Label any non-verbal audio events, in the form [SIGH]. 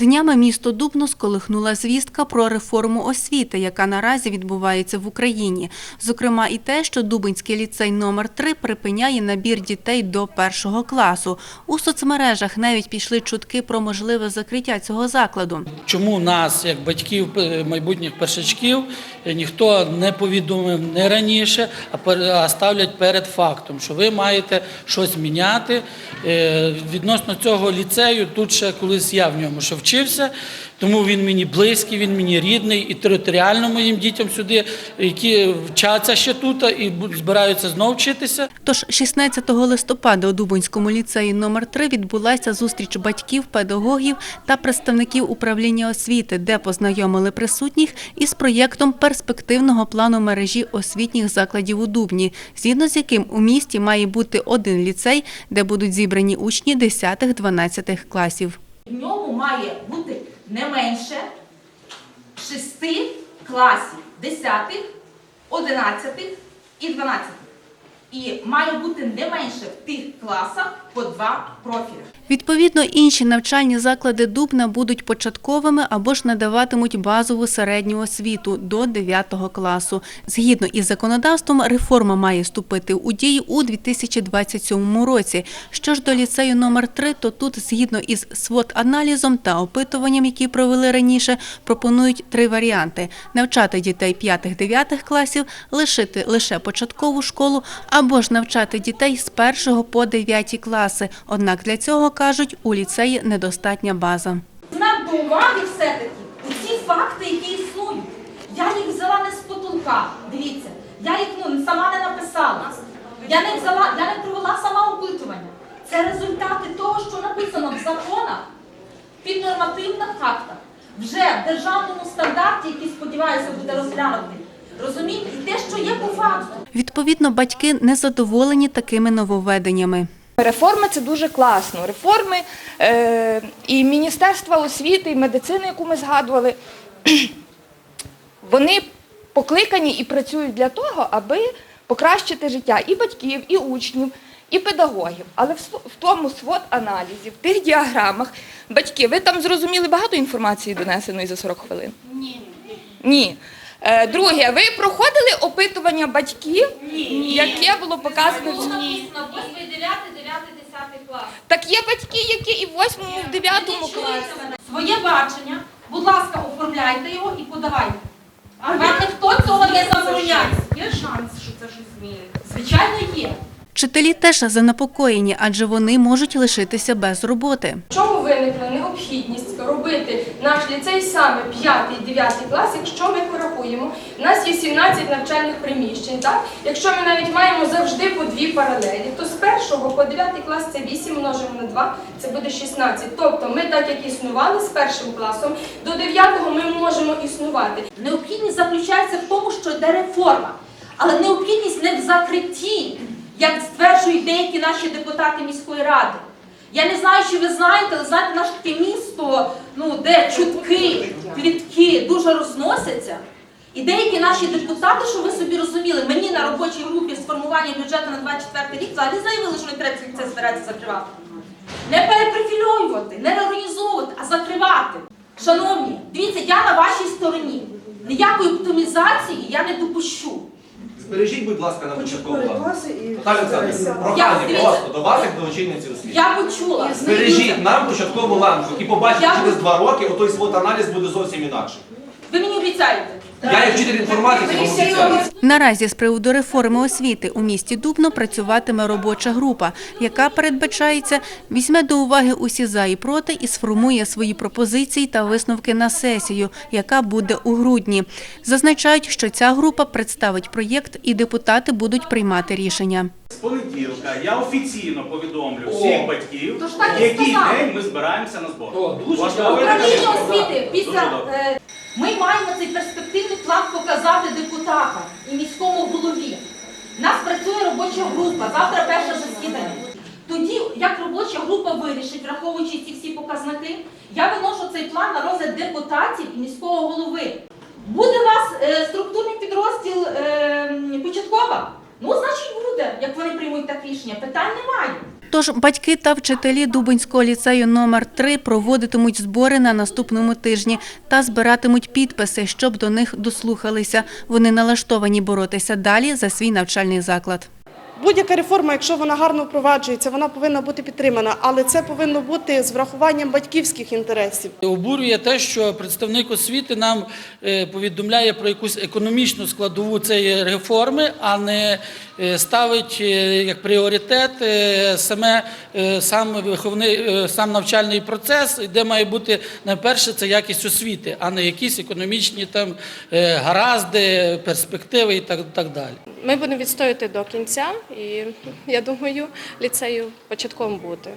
Днями місто Дубно сколихнула звістка про реформу освіти, яка наразі відбувається в Україні. Зокрема, і те, що Дубинський ліцей номер 3 припиняє набір дітей до першого класу. У соцмережах навіть пішли чутки про можливе закриття цього закладу. Чому нас, як батьків е, майбутніх першачків, е, ніхто не повідомив не раніше, а ставлять перед фактом, що ви маєте щось міняти. Е, Відносно цього ліцею, тут ще колись я в ньому ще вчився, тому він мені близький, він мені рідний і територіально моїм дітям сюди, які вчаться ще тут і збираються знов вчитися. Тож 16 листопада у Дубинському ліцеї номер 3 відбулася зустріч батьків, педагогів та представників управління освіти, де познайомили присутніх із проєктом перспективного плану мережі освітніх закладів у Дубні, згідно з яким у місті має бути один ліцей, де будуть зібрані учні 10-12 класів. В ньому має бути не менше шести класів 10, 11 і 12. І має бути не менше в тих класах по два профілі. Відповідно, інші навчальні заклади Дубна будуть початковими або ж надаватимуть базову середню освіту до 9 класу. Згідно із законодавством, реформа має вступити у дію у 2027 році. Що ж до ліцею номер 3 то тут, згідно із СВОТ-аналізом та опитуванням, які провели раніше, пропонують три варіанти: навчати дітей 5-9 класів, лишити лише початкову школу, або ж навчати дітей з 1 по 9 класи. Однак для цього кажуть, у ліцеї недостатня база. Нам до уваги все-таки ці факти, які існують. Я їх взяла не з потолка. Дивіться, я їх ну, сама не написала. Я не взяла, я не провела сама опитування. Це результати того, що написано в законах, під нормативних актах, вже в державному стандарті, який, сподіваюся, буде розглянутий. Розумієте? Те, що є. Відповідно, батьки не задоволені такими нововведеннями. Реформи це дуже класно. Реформи е, і Міністерства освіти, і медицини, яку ми згадували, [CLEARS THROAT] вони покликані і працюють для того, аби покращити життя і батьків, і учнів, і педагогів. Але в, в тому свод аналізі, в тих діаграмах, батьки, ви там зрозуміли багато інформації донесеної за 40 хвилин? Ні. Ні. Е, Друге, ви проходили опитування батьків, яке було показано в ЗМІ? Написано 8, 9, 9, 10 клас. Так є батьки, які і в 8, і в 9 класі. Своє бачення, будь ласка, оформляйте його і подавайте. А вам ніхто цього не забороняє. Є шанс, що це щось змінить. Звичайно, є. Вчителі теж занепокоєні, адже вони можуть лишитися без роботи. В чому виникла необхідність робити наш ліцей саме 5-9 клас, якщо ми порахуємо, у нас є 17 навчальних приміщень. Так? Якщо ми навіть маємо завжди по дві паралелі, то з 1 по 9 клас це 8 множимо на 2, це буде 16. Тобто ми так як існували з першим класом, до 9 ми можемо існувати. Необхідність заключається в тому, що йде реформа. Але необхідність не в закритті, як стверджують деякі наші депутати міської ради. Я не знаю, чи ви знаєте, але знаєте, наше таке місто, ну, де чутки, плітки дуже розносяться. І деякі наші депутати, що ви собі розуміли, мені на робочій групі з формування бюджету на 24 рік взагалі заявили, що не треба це збирається закривати. Не перепрофільовувати, не реорганізовувати, а закривати. Шановні, дивіться, я на вашій стороні. Ніякої оптимізації я не допущу. Збережіть, будь ласка, на початкову класу. Наталя Олександрівна, прохання дивіться. просто до вас, як до очільниці освіти. Я почула. Збережіть нам початкову ланку і побачите Я- через два роки, отой свод аналіз буде зовсім інакший. Ви мені обіцяєте. Я як вчитель інформатики вам обіцяю. Наразі з приводу реформи освіти у місті Дубно працюватиме робоча група, яка передбачається візьме до уваги усі за і проти і сформує свої пропозиції та висновки на сесію, яка буде у грудні. Зазначають, що ця група представить проєкт і депутати будуть приймати рішення. З понеділка я офіційно повідомлю всіх батьків, Тож так і в який сказали. день ми збираємося на збор. Дуже Важливо. добре. Управління освіти після е, ми маємо цей перспективний план показати депутатам і міському голові. У нас працює робоча група. Завтра перше засідання. Тоді, як робоча група вирішить, враховуючи ці всі показники, я виношу цей план на розгляд депутатів і міського голови. Буде у вас е, структурний підрозділ е, початкова? Ну, значить, буде, як вони приймуть так рішення. Питань немає. Тож батьки та вчителі Дубинського ліцею номер 3 проводитимуть збори на наступному тижні та збиратимуть підписи, щоб до них дослухалися. Вони налаштовані боротися далі за свій навчальний заклад. Будь-яка реформа, якщо вона гарно впроваджується, вона повинна бути підтримана, але це повинно бути з врахуванням батьківських інтересів. Обурює те, що представник освіти нам е, повідомляє про якусь економічну складову цієї реформи, а не е, ставить е, як пріоритет саме сам виховний, сам навчальний процес, де має бути найперше це якість освіти, а не якісь економічні там гаразди, перспективи і так, так далі. Ми будемо відстояти до кінця, і я думаю, ліцею початковим бути.